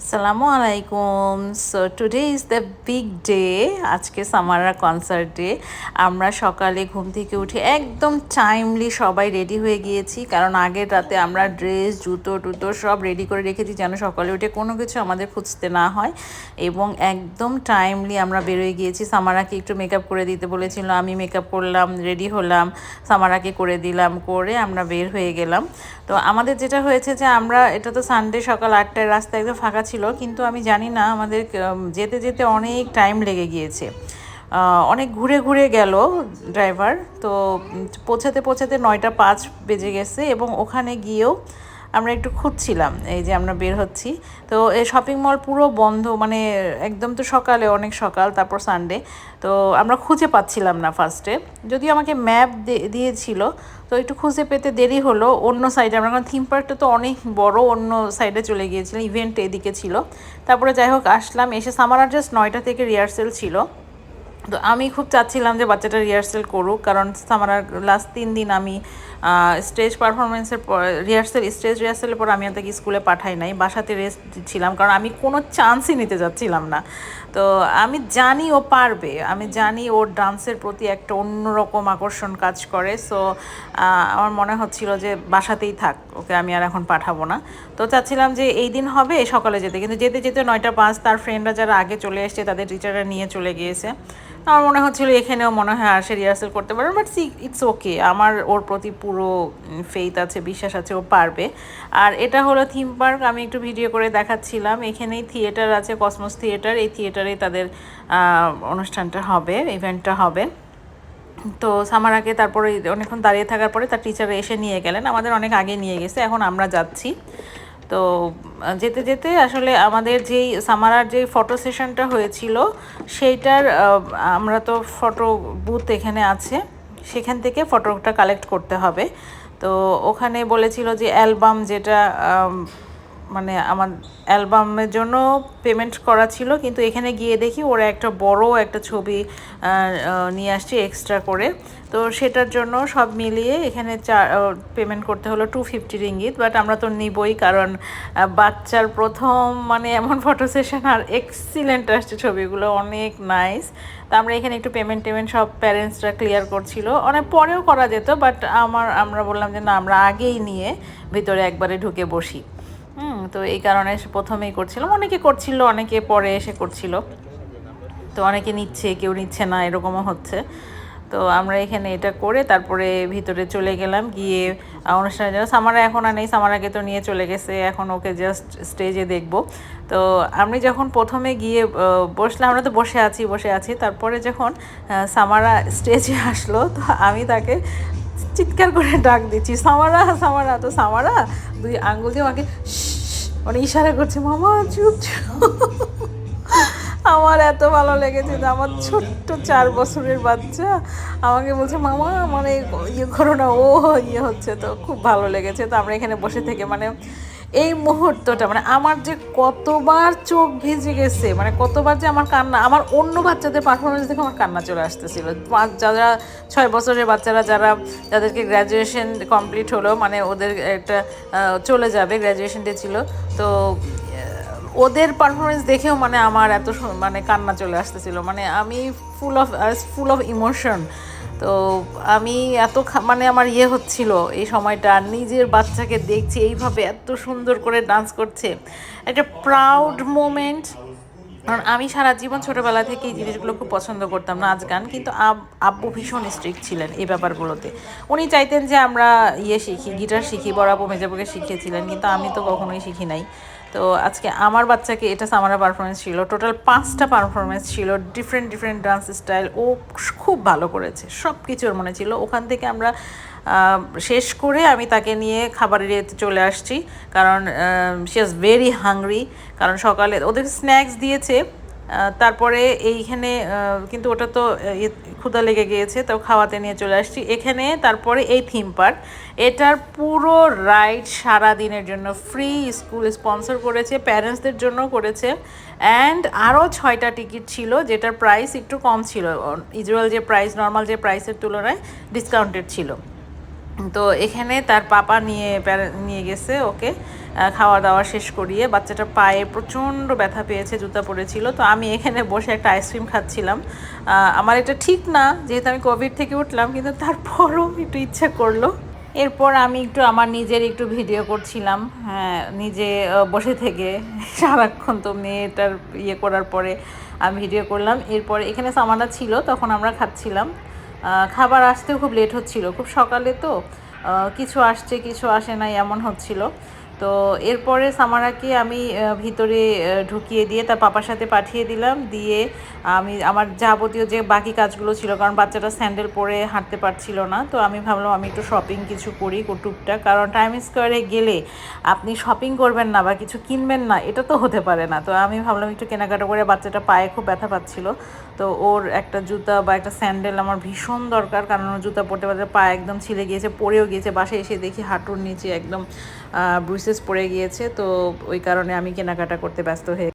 আসসালামু আলাইকুম so today is the big day আজকে সামারা কনসার্ট ডে আমরা সকালে ঘুম থেকে উঠে একদম টাইমলি সবাই রেডি হয়ে গিয়েছি কারণ আগের রাতে আমরা ড্রেস জুতো টুতো সব রেডি করে রেখেছি যেন সকালে উঠে কোনো কিছু আমাদের খুঁজতে না হয়। এবং একদম টাইমলি আমরা বেরোয় গিয়েছি। সামারাকে একটু মেকআপ করে দিতে বলেছিল। আমি মেকআপ করলাম রেডি হলাম সামারাকে করে দিলাম, করে আমরা বের হয়ে গেলাম। তো আমাদের যেটা হয়েছে যে আমরা, এটা তো সানডে সকাল আটটায় রাস্তা একদম ফাঁকা ছিল, কিন্তু আমি জানি না আমাদের যেতে যেতে অনেক টাইম লেগে গিয়েছে। অনেক ঘুরে ঘুরে গেল ড্রাইভার তো পৌঁছাতে পৌঁছাতে নয়টা পাঁচ বেজে গেছে এবং ওখানে গিয়েও আমরা একটু খুঁজছিলাম, এই যে আমরা বের হচ্ছি। তো এই শপিং মল পুরো বন্ধ মানে একদম তো সকালে, অনেক সকাল, তারপর সানডে তো আমরা খুঁজে পাচ্ছিলাম না ফার্স্টে যদিও আমাকে ম্যাপ দিয়েছিল, তো একটু খুঁজে পেতে দেরি হলো অন্য সাইডে আমরা কারণ থিম পার্কটা তো অনেক বড়, অন্য সাইডে চলে গিয়েছিলাম ইভেন্ট এদিকে ছিল। তারপরে যাই হোক, আসলাম, এসে সামার জাস্ট নয়টা থেকে রিহার্সেল ছিল। তো আমি খুব চাচ্ছিলাম যে বাচ্চাটা রিহার্সেল করুক, কারণ আমার লাস্ট তিন দিন আমি স্টেজ পারফরমেন্সের পর রিহার্সেল স্টেজ রিহার্সেলের পর আমি তাকে স্কুলে পাঠাই নাই, বাসাতে রেস্ট ছিলাম কারণ আমি কোনো চান্সই নিতে যাচ্ছিলাম না। তো আমি জানি ও পারবে, আমি জানি ওর ডান্সের প্রতি একটা অন্যরকম আকর্ষণ কাজ করে সো আমার মনে হচ্ছিল যে বাসাতেই থাক, ওকে আমি আর এখন পাঠাবো না। তো চাচ্ছিলাম যে এই দিন হবে, সকালে যেতে, কিন্তু যেতে যেতে নয়টা পাঁচ, তার ফ্রেন্ডরা যারা আগে চলে এসছে, তাদের টিচাররা নিয়ে চলে গিয়েছে। আমার মনে হচ্ছিল এখানেও মনে হয় আর সে রিহার্সেল করতে পারবে বাট সি ইটস ওকে আমার ওর প্রতি পুরো ফেইথ আছে, বিশ্বাস আছে, ও পারবে। আর এটা হলো থিম পার্ক আমি একটু ভিডিও করে দেখাচ্ছিলাম। এখানেই থিয়েটার আছে কসমোস থিয়েটার এই থিয়েটারেই তাদের অনুষ্ঠানটা হবে ইভেন্টটা হবে। তো সামারাকে তারপরে অনেকক্ষণ দাঁড়িয়ে থাকার পরে তার টিচার এসে নিয়ে গেলেন। আমাদের অনেক আগে নিয়ে গেছে, এখন আমরা যাচ্ছি। তো যেতে যেতে আসলে আমাদের যেই সামারার যেই ফটো সেশনটা হয়েছিল, সেইটার আমরা তো ফটো বুথ এখানে আছে, সেখান থেকে ফটোটা কালেক্ট করতে হবে। তো ওখানে বলেছিল যে অ্যালবাম যেটা মানে আমার অ্যালবামের জন্য পেমেন্ট করা ছিল, কিন্তু এখানে গিয়ে দেখি ওরা একটা বড় একটা ছবি নিয়ে আসছে এক্সট্রা করে। তো সেটার জন্য সব মিলিয়ে এখানে চা পেমেন্ট করতে হলো টু ফিফটি রিঙ্গিত বাট আমরা তো নিবই কারণ বাচ্চার প্রথম মানে এমন ফটো সেশন আর এক্সিলেন্ট আসছে ছবিগুলো, অনেক নাইস তো আমরা এখানে একটু পেমেন্ট টেমেন্ট সব প্যারেন্টসরা ক্লিয়ার করছিল। অনেক পরেও করা যেত বাট আমার, আমরা বললাম যে না, আমরা আগেই নিয়ে ভিতরে একবারে ঢুকে বসি। হুম তো এই কারণে সে প্রথমেই করছিলাম অনেকে করছিল অনেকে পরে এসে করছিল। তো অনেকে নিচ্ছে কেউ নিচ্ছে না এরকমও হচ্ছে। তো আমরা এখানে এটা করে তারপরে ভিতরে চলে গেলাম গিয়ে আহ, অনুষ্ঠানের জন্য। সামারা এখন আর নেই সামারাকে তো নিয়ে চলে গেছে এখন ওকে জাস্ট স্টেজে দেখব। তো আমি যখন প্রথমে গিয়ে বসলাম আমরা তো বসে আছি বসে আছি। তারপরে যখন সামারা স্টেজে আসলো তো আমি তাকে চিৎকার করে ডাক দিচ্ছি, সামারা সামারা, তো সামারা? দুই আঙ্গুল দিয়ে আমাকে মানে ইশারা করছে মামা চুপ আমার এত ভালো লেগেছে যে আমার ছোট্ট চার বছরের বাচ্চা আমাকে বলছে মামা মানে ইয়ে করো না ও ইয়ে হচ্ছে তো খুব ভালো লেগেছে তো আমরা এখানে বসে থেকে মানে এই মুহূর্তটা মানে আমার যে কতবার চোখ ভিজে গেছে মানে কতবার যে আমার কান্না, আমার অন্য বাচ্চাদের পারফরমেন্স দেখে আমার কান্না চলে আসতেছিল। যারা ছয় বছরের বাচ্চারা, যারা যাদেরকে গ্র্যাজুয়েশন কমপ্লিট হলো মানে ওদের একটা চলে যাবে গ্র্যাজুয়েশন ডে ছিল। তো ওদের পারফরমেন্স দেখেও মানে আমার এত মানে কান্না চলে আসতেছিল। মানে আমি full of full of emotion তো আমি এত মানে আমার ইয়ে হচ্ছিল এই সময়টা, নিজের বাচ্চাকে দেখছি, এইভাবে এত সুন্দর করে ডান্স করছে। একটা প্রাউড মোমেন্ট কারণ আমি সারা জীবন ছোটোবেলা থেকে এই জিনিসগুলো খুব পছন্দ করতাম, নাচ, গান। কিন্তু আব- আব্বু ভীষণ স্ট্রিক্ট ছিলেন এই ব্যাপারগুলোতে। উনি চাইতেন যে আমরা ইয়ে শিখি গিটার শিখি আপু মেজাবুকে শিখিয়েছিলেন, কিন্তু আমি তো কখনোই শিখি নাই। তো আজকে আমার বাচ্চাকে এটা সামারা পারফরমেন্স ছিল। টোটাল পাঁচটা পারফরমেন্স ছিল ডিফারেন্ট ডিফারেন্ট ডান্স স্টাইল ও খুব ভালো করেছে সব কিছুর মনে ছিল। ওখান থেকে আমরা শেষ করে আমি তাকে নিয়ে খাবারের চলে আসছি। কারণ শি ইজ ভেরি হাংরি কারণ সকালে ওদের স্ন্যাক্স দিয়েছে। তারপরে এইখানে কিন্তু ওটা তো ইয়ে- লেগে গিয়েছে তো খাওয়াতে নিয়ে চলে আসছি। এখানে তারপরে এই থিম পার্ক এটার পুরো রাইড সারা দিনের জন্য ফ্রি স্কুল স্পন্সর করেছে প্যারেন্টসদের জন্য করেছে। অ্যান্ড আরও ছয়টা টিকিট ছিল, যেটার প্রাইস একটু কম ছিল। ইউজুয়াল যে প্রাইস নর্মাল যে প্রাইসের তুলনায় ডিসকাউন্টেড ছিল। তো এখানে তার পাপা নিয়ে নিয়ে গেছে ওকে খাওয়া দাওয়া শেষ করিয়ে। বাচ্চাটা পায়ে প্রচণ্ড ব্যথা পেয়েছে, জুতা পরেছিল তো আমি এখানে বসে একটা আইসক্রিম খাচ্ছিলাম। আমার এটা ঠিক না, যেহেতু আমি কোভিড থেকে উঠলাম, কিন্তু তারপরও একটু ইচ্ছা করল। এরপর আমি একটু আমার নিজের একটু ভিডিও করছিলাম। হ্যাঁ নিজে বসে থেকে সারাক্ষণ তো মেয়েটার ইয়ে করার পরে আমি ভিডিও করলাম। এরপরে এখানে সামানা ছিল, তখন আমরা খাচ্ছিলাম। খাবার আসতেও খুব লেট হচ্ছিল। খুব সকালে তো কিছু আসছে, কিছু আসে নাই, এমন হচ্ছিল। তো এরপরে সামারাকে আমি ভিতরে ঢুকিয়ে দিয়ে তার পাপার সাথে পাঠিয়ে দিলাম। দিয়ে আমি, আমার যাবতীয় যে বাকি কাজগুলো ছিল, কারণ বাচ্চাটা স্যান্ডেল পরে হাঁটতে পারছিল না, তো আমি ভাবলাম আমি একটু শপিং কিছু করি টুকটাক। কারণ টাইম স্কোয়ারে গেলে আপনি শপিং করবেন না বা কিছু কিনবেন না, এটা তো হতে পারে না। তো আমি ভাবলাম একটু কেনাকাটা করে বাচ্চাটা পায়ে খুব ব্যথা পাচ্ছিল। তো ওর একটা জুতা বা একটা স্যান্ডেল আমার ভীষণ দরকার, কারণ ওর জুতা পরতে পরতে পা একদম ছিঁড়ে গিয়েছে পরেও গিয়েছে, বাসায় এসে দেখি হাঁটুর নিচে একদম ব্রুসেস পড়ে গিয়েছে, তো ওই কারণে আমি কেনাকাটা করতে ব্যস্ত হয়ে